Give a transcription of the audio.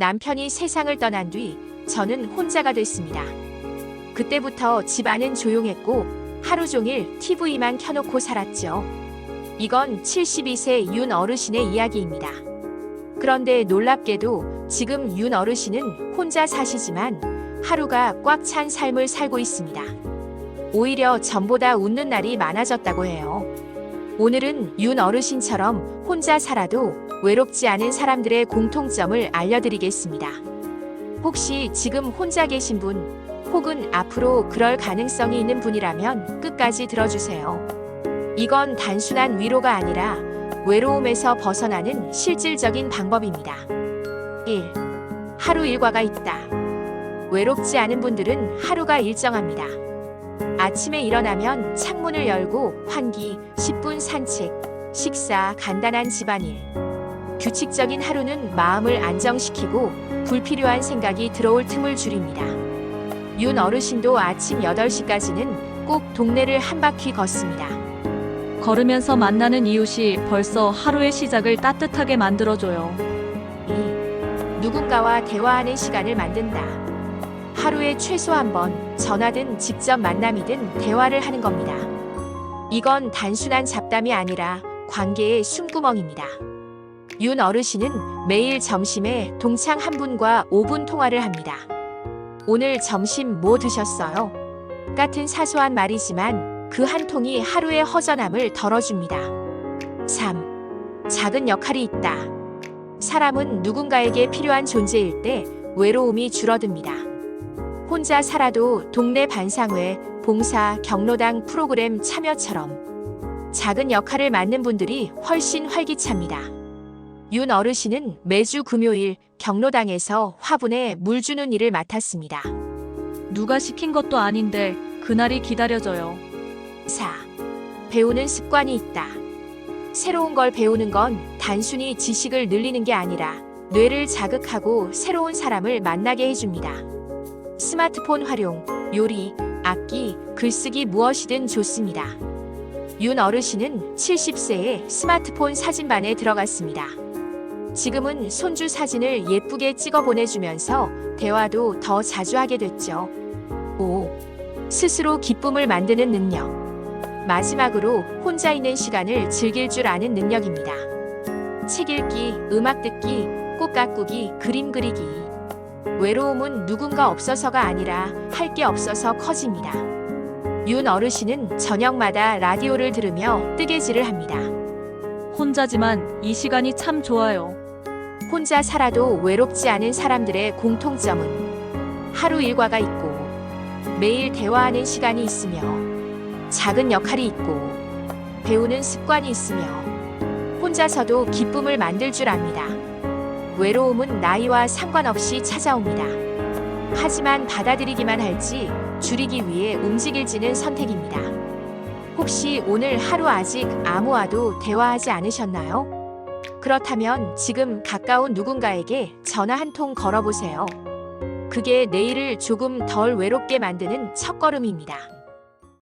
남편이 세상을 떠난 뒤 저는 혼자가 됐습니다. 그때부터 집안은 조용했고 하루 종일 TV만 켜놓고 살았죠. 이건 72세 윤 어르신의 이야기입니다. 그런데 놀랍게도 지금 윤 어르신은 혼자 사시지만 하루가 꽉 찬 삶을 살고 있습니다. 오히려 전보다 웃는 날이 많아졌다고 해요. 오늘은 윤 어르신처럼 혼자 살아도 외롭지 않은 사람들의 공통점을 알려드리겠습니다. 혹시 지금 혼자 계신 분, 혹은 앞으로 그럴 가능성이 있는 분이라면 끝까지 들어주세요. 이건 단순한 위로가 아니라 외로움에서 벗어나는 실질적인 방법입니다. 1. 하루 일과가 있다. 외롭지 않은 분들은 하루가 일정합니다. 아침에 일어나면 창문을 열고 환기, 10분 산책, 식사, 간단한 집안일. 규칙적인 하루는 마음을 안정시키고 불필요한 생각이 들어올 틈을 줄입니다. 윤 어르신도 아침 8시까지는 꼭 동네를 한 바퀴 걷습니다. 걸으면서 만나는 이웃이 벌써 하루의 시작을 따뜻하게 만들어줘요. 2. 누군가와 대화하는 시간을 만든다. 하루에 최소 한 번 전화든 직접 만남이든 대화를 하는 겁니다. 이건 단순한 잡담이 아니라 관계의 숨구멍입니다. 윤 어르신은 매일 점심에 동창 한 분과 5분 통화를 합니다. 오늘 점심 뭐 드셨어요? 같은 사소한 말이지만 그 한 통이 하루의 허전함을 덜어줍니다. 3. 작은 역할이 있다. 사람은 누군가에게 필요한 존재일 때 외로움이 줄어듭니다. 혼자 살아도 동네 반상회, 봉사, 경로당 프로그램 참여처럼 작은 역할을 맡는 분들이 훨씬 활기찹니다. 윤 어르신은 매주 금요일 경로당에서 화분에 물 주는 일을 맡았습니다. 누가 시킨 것도 아닌데 그날이 기다려져요. 4. 배우는 습관이 있다. 새로운 걸 배우는 건 단순히 지식을 늘리는 게 아니라 뇌를 자극하고 새로운 사람을 만나게 해줍니다. 스마트폰 활용, 요리, 악기, 글쓰기 무엇이든 좋습니다. 윤 어르신은 70세에 스마트폰 사진반에 들어갔습니다. 지금은 손주 사진을 예쁘게 찍어 보내주면서 대화도 더 자주 하게 됐죠. 5. 스스로 기쁨을 만드는 능력. 마지막으로 혼자 있는 시간을 즐길 줄 아는 능력입니다. 책 읽기, 음악 듣기, 꽃 가꾸기, 그림 그리기. 외로움은 누군가 없어서가 아니라 할 게 없어서 커집니다. 윤 어르신은 저녁마다 라디오를 들으며 뜨개질을 합니다. 혼자지만 이 시간이 참 좋아요. 혼자 살아도 외롭지 않은 사람들의 공통점은 하루 일과가 있고 매일 대화하는 시간이 있으며 작은 역할이 있고 배우는 습관이 있으며 혼자서도 기쁨을 만들 줄 압니다. 외로움은 나이와 상관없이 찾아옵니다. 하지만 받아들이기만 할지 줄이기 위해 움직일지는 선택입니다. 혹시 오늘 하루 아직 아무와도 대화하지 않으셨나요? 그렇다면 지금 가까운 누군가에게 전화 한 통 걸어보세요. 그게 내일을 조금 덜 외롭게 만드는 첫걸음입니다.